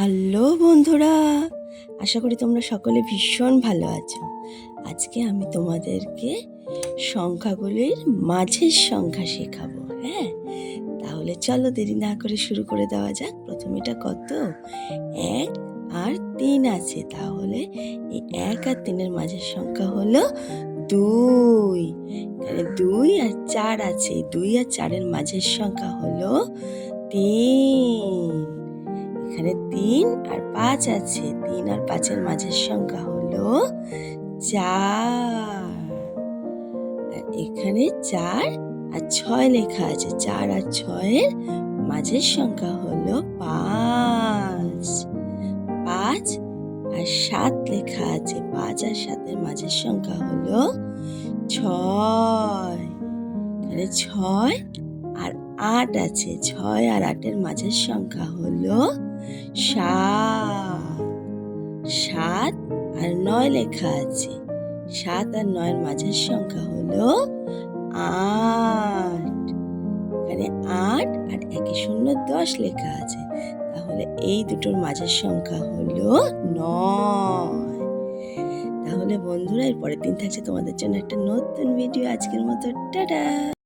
Hello বন্ধুরা, আশা করি তোমরা সকলে ভীষণ ভালো আছো। আজকে আমি তোমাদেরকে সংখ্যাগুলির মাঝের সংখ্যা শেখাবো হ্যাঁ? তাহলে চলো দেরি না করে শুরু করে দেওয়া যাক। প্রথমে এটা কত? এক আর তিন আছে, তাহলে এই এক আর তিনের মাঝের সংখ্যা হলো দুই। দুই আর চার আছে দুই আর চারের মাঝের সংখ্যা হলো তিন। এখানে তিন আর পাঁচ আছে। তিন আর পাঁচের মাঝের সংখ্যা হলো চার। আর এখানে চার আর ছয় লেখা আছে। চার আর ছয়ের মাঝের সংখ্যা হলো পাঁচ। পাঁচ আর সাত লেখা আছে। পাঁচ আর সাতের মাঝের সংখ্যা হলো ছয়। এখানে ছয় আর আট আছে। ছয় আর আটের মাঝের সংখ্যা হলো সাত সাত আর নয় লেখা আছে। সাত আর নয়ের মাঝের সংখ্যা হলো আট। এখানে আট আর একে শূন্য দশ লেখা আছে। তাহলে এই দুটোর মাঝের সংখ্যা হলো নয়। তাহলে বন্ধুরা এর পরের দিন থাকছে তোমাদের জন্য একটা নতুন ভিডিও আজকের মতো, টাটা!